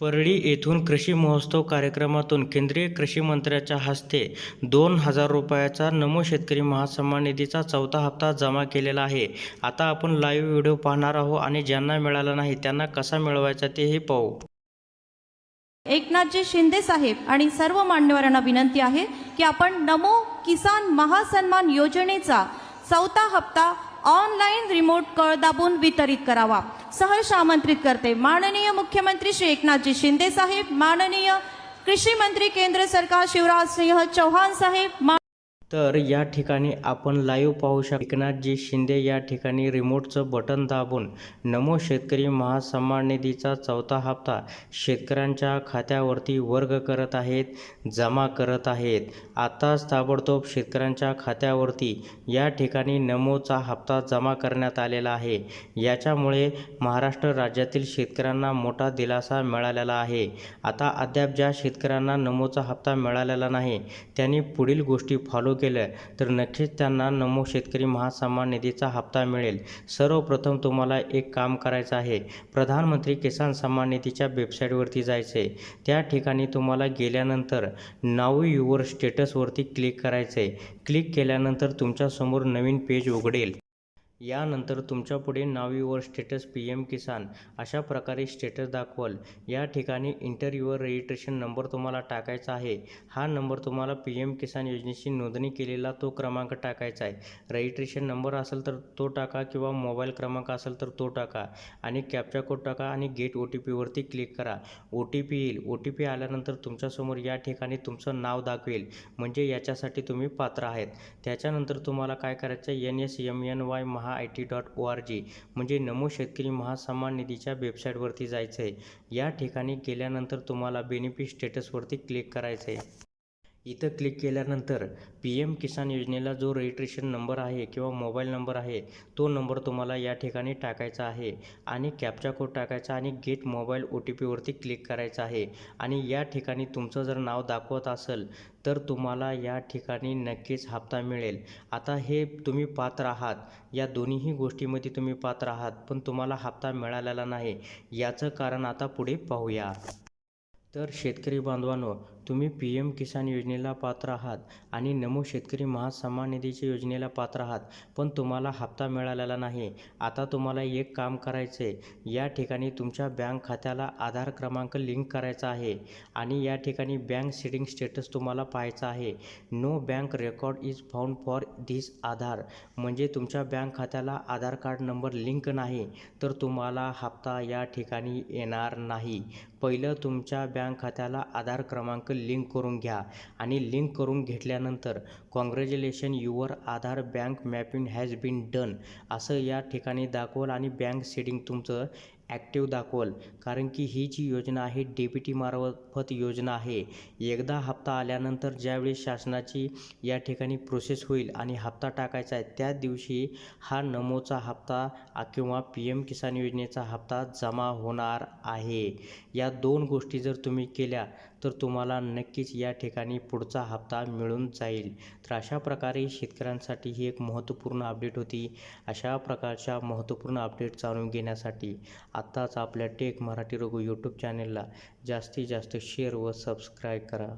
परळी येथून कृषी महोत्सव कार्यक्रमातून केंद्रीय कृषी मंत्र्याच्या हस्ते दोन हजार रुपयाचा नमो शेतकरी महासन्मान निधीचा चौथा हप्ता जमा केलेला आहे. आता आपण लाईव्ह व्हिडिओ पाहणार आहोत आणि ज्यांना मिळाला नाही त्यांना कसा मिळवायचा तेही पाहू. एकनाथजी शिंदे साहेब आणि सर्व मान्यवरांना विनंती आहे की आपण नमो किसान महासन्मान योजनेचा चौथा हप्ता ऑनलाईन रिमोट कळ दाबून वितरित करावा. सहर्ष आमंत्रित करते माननीय मुख्यमंत्री श्री एकनाथजी शिंदे साहेब माननीय कृषी मंत्री केंद्र सरकार शिवराज सिंह चौहान साहेब तर या ठिकाणी आपण लाईव्ह पाहू शकतो एकनाथजी शिंदे या ठिकाणी रिमोटचं बटन दाबून नमो शेतकरी महासन्मान निधीचा चौथा हप्ता शेतकऱ्यांच्या खात्यावरती वर्ग करत आहेत जमा करत आहेत. आताच ताबडतोब शेतकऱ्यांच्या खात्यावरती या ठिकाणी नमोचा हप्ता जमा करण्यात आलेला आहे. याच्यामुळे महाराष्ट्र राज्यातील शेतकऱ्यांना मोठा दिलासा मिळालेला आहे. आता अद्याप ज्या शेतकऱ्यांना नमोचा हप्ता मिळालेला नाही त्यांनी पुढील गोष्टी फॉलो केलं तर नक्कीच त्यांना नमो शेतकरी महासन्मान निधीचा हप्ता मिळेल. सर्वप्रथम तुम्हाला एक काम करायचं आहे. प्रधानमंत्री किसान सन्मान निधीच्या वेबसाईटवरती जायचं आहे त्या ठिकाणी तुम्हाला गेल्यानंतर नाव युवर स्टेटसवरती क्लिक करायचं आहे क्लिक केल्यानंतर तुमच्यासमोर नवीन पेज उघडेल. यानंतर तुमच्यापुढे नावीवर स्टेटस पी एम किसान अशा प्रकारे स्टेटस दाखवल. या ठिकाणी इंटर रजिस्ट्रेशन नंबर तुम्हाला टाकायचा आहे. हा नंबर तुम्हाला पी एम किसान योजनेची नोंदणी केलेला तो क्रमांक टाकायचा आहे. रजिस्ट्रेशन नंबर असेल तर तो टाका किंवा मोबाईल क्रमांक असेल तर तो टाका आणि कॅप्चा कोड टाका आणि गेट ओ टी पीवरती क्लिक करा. ओ टी पी येईल. ओ टी पी आल्यानंतर तुमच्यासमोर या ठिकाणी तुमचं नाव दाखवेल. म्हणजे याच्यासाठी तुम्ही पात्र आहेत. त्याच्यानंतर तुम्हाला काय करायचं N S M N Y Maha I T dot O R G म्हणजे नमो शेतकरी महासन्मान निधीच्या वेबसाईटवरती जायचं आहे या ठिकाणी गेल्यानंतर तुम्हाला बेनिफिट स्टेटसवरती क्लिक करायचं आहे इथं क्लिक केल्यानंतर पी एम किसान योजनेला जो रजिस्ट्रेशन नंबर आहे किंवा मोबाईल नंबर आहे तो नंबर तुम्हाला या ठिकाणी टाकायचा आहे आणि कॅप्चा कोड टाकायचा आणि गेट मोबाईल ओ टी पीवरती क्लिक करायचं आहे. आणि या ठिकाणी तुमचं जर नाव दाखवत असेल तर तुम्हाला या ठिकाणी नक्कीच हप्ता मिळेल. आता हे तुम्ही पात्र आहात. या दोन्हीही गोष्टीमध्ये तुम्ही पात्र आहात पण तुम्हाला हप्ता मिळालेला नाही. याचं कारण आता पुढे पाहूया. तर शेतकरी बांधवांनो तुम्ही पी एम किसान योजनेला पात्र आहात आणि नमो शेतकरी महासन्मान निधीच्या योजनेला पात्र आहात पण तुम्हाला हप्ता मिळालेला नाही. आता तुम्हाला एक काम करायचं आहे. या ठिकाणी तुमच्या बँक खात्याला आधार क्रमांक लिंक करायचा आहे आणि या ठिकाणी बँक सेटिंग स्टेटस तुम्हाला पाहायचा आहे. No bank record is found for this Aadhaar. म्हणजे तुमच्या बँक खात्याला आधार कार्ड नंबर लिंक नाही तर तुम्हाला हप्ता या ठिकाणी येणार नाही. पहिलं तुमच्या बँक खात्याला आधार क्रमांक लिंक करून घ्या. आणि लिंक करून घेतल्यानंतर congratulation your Aadhaar bank mapping has been done असं या ठिकाणी दाखवल आणि बँक सेटिंग तुमचं ॲक्टिव्ह दाखवल. कारण की ही जी योजना आहे डी बी टी मार्फत योजना आहे. एकदा हप्ता आल्यानंतर ज्यावेळी शासनाची या ठिकाणी प्रोसेस होईल आणि हप्ता टाकायचा आहे त्या दिवशी हा नमोचा हप्ता किंवा पी एम किसान योजनेचा हप्ता जमा होणार आहे. या दोन गोष्टी जर तुम्ही केल्या तर तुम्हाला नक्कीच या ठिकाणी पुढचा हप्ता मिळून जाईल. तर अशा प्रकारे शेतकऱ्यांसाठी ही एक महत्त्वपूर्ण अपडेट होती. अशा प्रकारच्या महत्त्वपूर्ण अपडेट जाणून घेण्यासाठी आत्ताच आपल्या टेक मराठी रघु यूट्यूब चॅनेलला जास्तीत जास्त शेअर व सबस्क्राईब करा.